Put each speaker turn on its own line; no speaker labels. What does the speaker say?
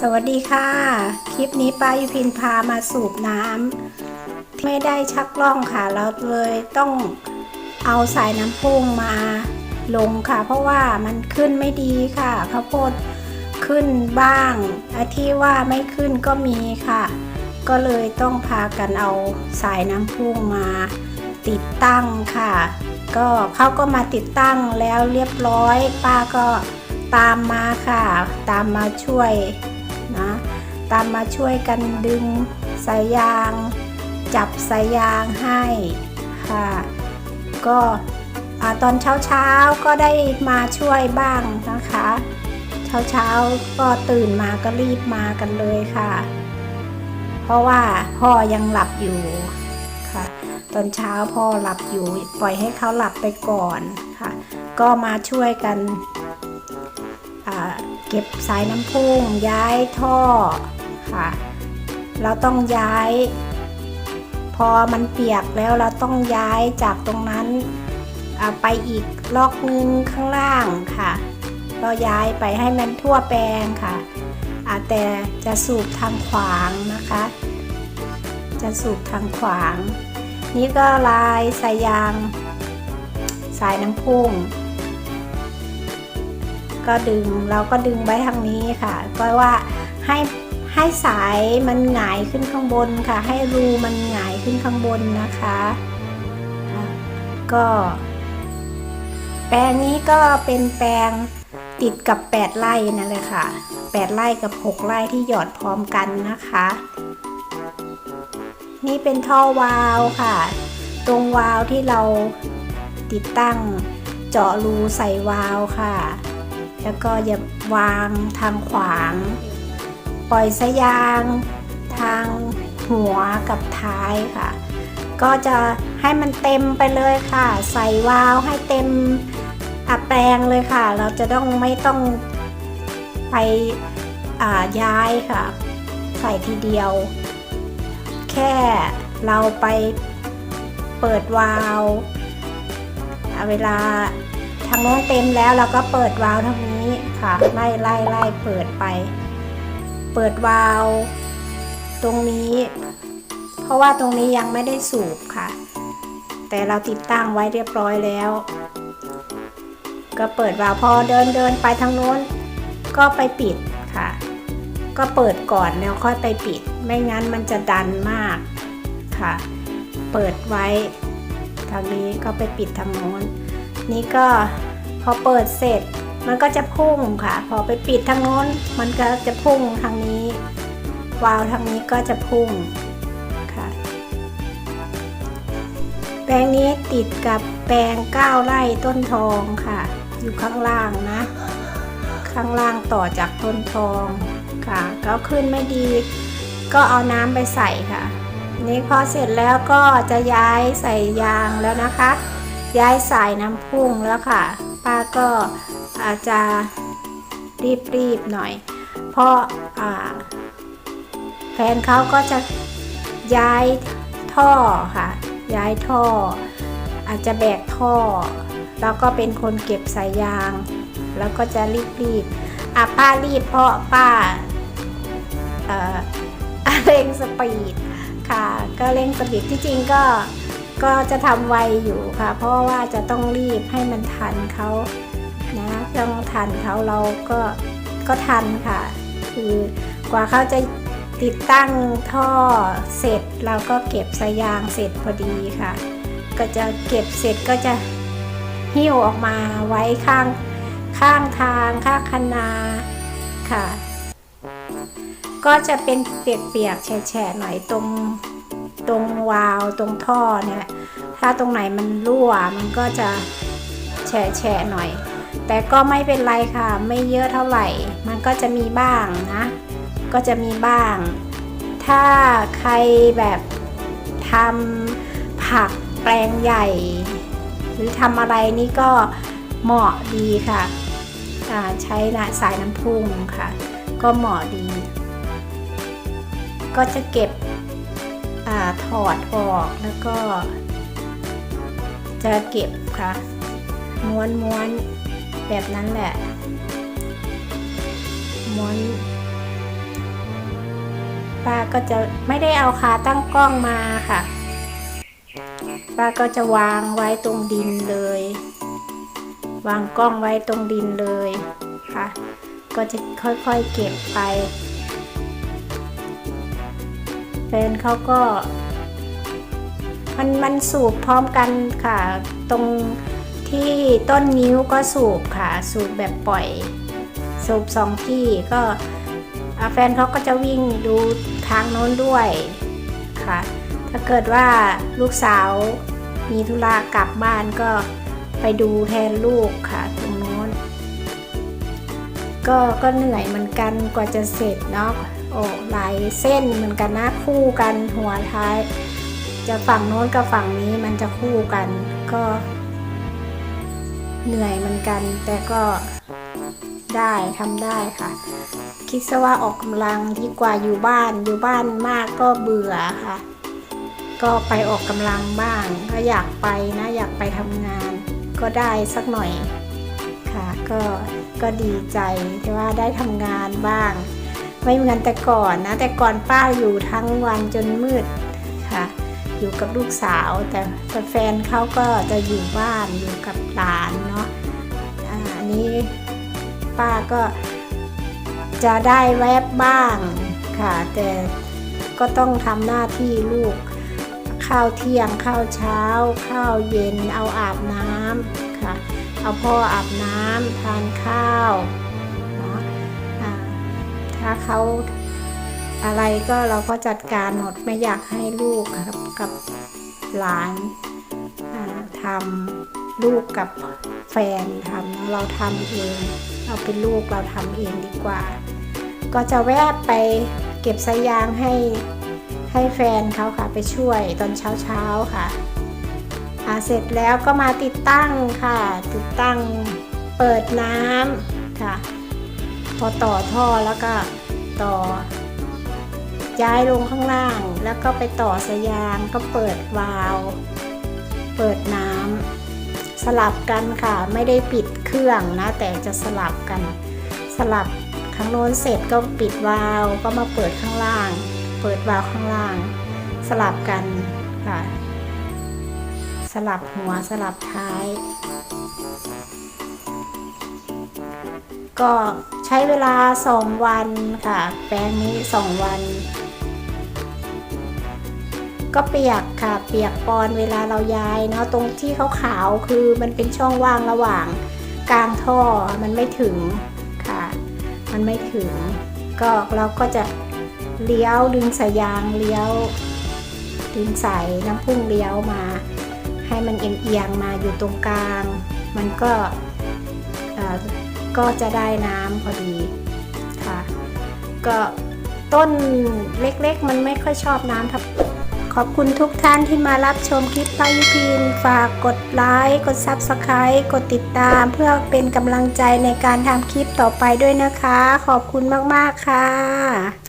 สวัสดีค่ะ คลิปนี้ป้ายุพินพามาสูบน้ำไม่ได้ชักล่องค่ะ เราเลยต้องเอาสายน้ำพุ่งมาลงค่ะ เพราะว่ามันขึ้นไม่ดีค่ะข้าวโพดขึ้นบ้างที่ว่าไม่ขึ้นก็มีค่ะ ก็เลยต้องพากันเอาสายน้ำพุ่งมาติดตั้งค่ะ ก็เขาก็มาติดตั้งแล้วเรียบร้อย ป้าก็ ตามมาค่ะ ตามมาช่วยนะตามมาช่วยกันดึงสายยาง จับสายยางให้ค่ะ ก็ตอนเช้าเช้าๆก็ได้มาช่วยบ้างนะคะเช้าเช้าๆก็ตื่นมาก็รีบมากันเลยค่ะ เพราะว่าพ่อยังหลับอยู่ค่ะ ตอนเช้าพ่อหลับอยู่ปล่อยให้เขาหลับไปก่อนค่ะ ก็มาช่วยกัน เก็บสายน้ำพุ่งย้ายท่อค่ะ เราต้องย้าย พอมันเปียกแล้วเราต้องย้ายจากตรงนั้นไปอีกลอกนึงข้างล่างค่ะก็ย้ายไปให้มันทั่วแปลงค่ะอาแต่จะสูบทางขวางนะคะ จะสูบทางขวาง นี่ก็ลายสายยาง สายน้ำพุ่ง ก็ดึงเราก็ดึงไว้ทางนี้ค่ะ ก็ว่าให้ให้สายมันหงายขึ้นข้างบนค่ะ ให้รูมันหงายขึ้นข้างบนนะคะะก็แปลงนี้ก็เป็นแปลงติดกับ 8 ไร่นั่นเลยค่ะ 8 ไร่กับ 6 ไร่ที่หยอดพร้อมกันนะคะ นี่เป็นท่อวาล์วค่ะ ตรงวาล์วที่เราติดตั้งเจาะรูใส่วาล์วค่ะ แล้วก็อย่าวางทางขวาง ปล่อยสายาง ทางหัวกับท้ายค่ะ ก็จะให้มันเต็มไปเลยค่ะ ใส่วาล์วให้เต็มอัแปลงเลยค่ะ เราจะต้องไม่ต้องไปย้ายค่ะ ใส่ทีเดียว แค่เราไปเปิดวาล์วเวลาทางโน้นเต็มแล้วเราก็เปิดวาล์วทางนี้ ค่ะ ไล่ไล่ไล่เปิดไป เปิดวาล์วตรงนี้ เพราะว่าตรงนี้ยังไม่ได้สูบค่ะ แต่เราติดตั้งไว้เรียบร้อยแล้ว ก็เปิดวาล์วพอเดินเดินไปทางโน้น ก็ไปปิดค่ะ ก็เปิดก่อนแล้วค่อยไปปิด ไม่งั้นมันจะดันมากค่ะ เปิดไว้ทางนี้ก็ไปปิดทางโน้น นี่ก็พอเปิดเสร็จ มันก็จะพุ่งค่ะ พอไปปิดทางโน้น มันก็จะพุ่งทางนี้ วาล์วทางนี้ก็จะพุ่งค่ะ แปลงนี้ติดกับแปลง9ไร่ต้นทองค่ะ อยู่ข้างล่างนะ ข้างล่างต่อจากต้นทองค่ะก็ขึ้นไม่ดี ก็เอาน้ำไปใส่ค่ะ นี่พอเสร็จแล้วก็จะย้ายใส่ยางแล้วนะคะ ย้ายสายน้ำพุ่งแล้วค่ะ ป้าก็ อาจจะรีบๆหน่อย เพราะาแฟนเขาก็จะย้ายท่อค่ะ ย้ายท่อ อาจจะแบกท่อ แล้วก็เป็นคนเก็บสายยาง แล้วก็จะรีบๆอะป้ารีบเพราะป้าเอ่อเร่งสปีดค่ะ ก็เร่งสปีดที่จริงก็ก็จะทำไวอยู่ค่ะ เพราะว่าจะต้องรีบให้มันทันเขา ต้องทันเขาเราก็ก็ทันค่ะ คือกว่าเขาจะติดตั้งท่อเสร็จเราก็เก็บสายยางเสร็จพอดีค่ะ ก็จะเก็บเสร็จก็จะหิ้วออกมาไว้ข้างข้างทางข้างคันนาค่ะ ก็จะเป็นเปียกๆแฉะๆหน่อยตรงตรงวาล์วตรงท่อเนี่ยถ้าตรงไหนมันรั่วมันก็จะแฉะๆหน่อย แต่ก็ไม่เป็นไรค่ะ ไม่เยอะเท่าไหร่ มันก็จะมีบ้างนะ ก็จะมีบ้าง ถ้าใครแบบทำผักแปลงใหญ่ หรือทำอะไรนี่ก็เหมาะดีค่ะใช้นะสายน้ำพุ่งค่ะ ก็เหมาะดี ก็จะเก็บอถอดออกแล้วก็ จะเก็บค่ะม้วนม้วน แบบนั้นแหละม้วนป้าก็จะไม่ได้เอาขาตั้งกล้องมาค่ะป้าก็จะวางไว้ตรงดินเลย วางกล้องไว้ตรงดินเลยค่ะ ก็จะค่อยๆเก็บไปแฟนเขาก็ มันมันสูบพร้อมกันค่ะ ตรง ที่ต้นนิ้วก็สูบค่ะ สูบแบบปล่อย สูบสองที่ก็แฟนเขาก็จะวิ่งดูทางโน้นด้วยค่ะ ถ้าเกิดว่าลูกสาวมีธุระกลับบ้านก็ไปดูแทนลูกค่ะตรงโน้นก็ก็เหนื่อยเหมือนกันกว่าจะเสร็จเนาะโอ้หลายเส้นเหมือนกันนะคู่กันหัวท้าย จะฝั่งโน้นกับฝั่งนี้มันจะคู่กันก็ เหนื่อยเหมือนกัน แต่ก็ได้ทำได้ค่ะ คิดซะว่าออกกำลังดีกว่าอยู่บ้าน อยู่บ้านมากก็เบื่อค่ะ ก็ไปออกกำลังบ้าง ก็อยากไปนะ อยากไปทำงาน ก็ได้สักหน่อยค่ะ ก็ก็ดีใจที่ว่าได้ทำงานบ้าง ไม่เหมือนแต่ก่อนนะ แต่ก่อนป้าอยู่ทั้งวันจนมืด อยู่กับลูกสาว แต่แต่แฟนเขาก็จะอยู่บ้านอยู่กับหลานเนาะอันนี้ป้าก็จะได้แวบบ้างค่ะ แต่ก็ต้องทำหน้าที่ลูกข้าวเที่ยงข้าวเช้า ข้าวเย็นเอาอาบน้ำค่ะ เอาพ่ออาบน้ำทานข้าวเนาะถ้าเขา อะไรก็เราก็จัดการหมดไม่อยากให้ลูกกับกับหลานทำลูกกับแฟนทำเราทำเองเราเป็นลูกเราทำเองดีกว่า ก็จะแวบไปเก็บสายยางให้ให้แฟนเขาค่ะไปช่วยตอนเช้าเช้าๆค่ะเสร็จแล้วก็มาติดตั้งค่ะ ติดตั้งเปิดน้ำค่ะ พอต่อท่อแล้วก็ต่อ ย้ายลงข้างล่าง แล้วก็ไปต่อสายางก็เปิดวาล์วเปิดน้ำสลับกันค่ะ ไม่ได้ปิดเครื่องนะ แต่จะสลับกัน สลับข้างโน้นเสร็จก็ปิดวาล์วก็มาเปิดข้างล่าง เปิดวาล์วข้างล่าง สลับกันค่ะ สลับหัวสลับท้าย ก็ใช้เวลา 2 วันค่ะ แปลงนี้ 2 วัน ก็เปียกค่ะ เปียกปอนเวลาเราย้ายเนาะตรงที่ขาวๆคือมันเป็นช่องว่างระหว่างกลางท่อมันไม่ถึงค่ะ มันไม่ถึง ก็เราก็จะเลี้ยวดึงสายยางเลี้ยว ดึงสายน้ำพุ่งเลี้ยวมา ให้มันเอียงๆมาอยู่ตรงกลาง มันก็ก็จะได้น้ำพอดีค่ะ ก็ต้นเล็กๆ มันไม่ค่อยชอบน้ำทับ ขอบคุณทุกท่านที่มารับชมคลิปป้ายุพิน ฝากกดไลค์ กดซับสไคร b ์กดติดตาม เพื่อเป็นกำลังใจในการทำคลิปต่อไปด้วยนะคะ ขอบคุณมาก ๆ ค่ะ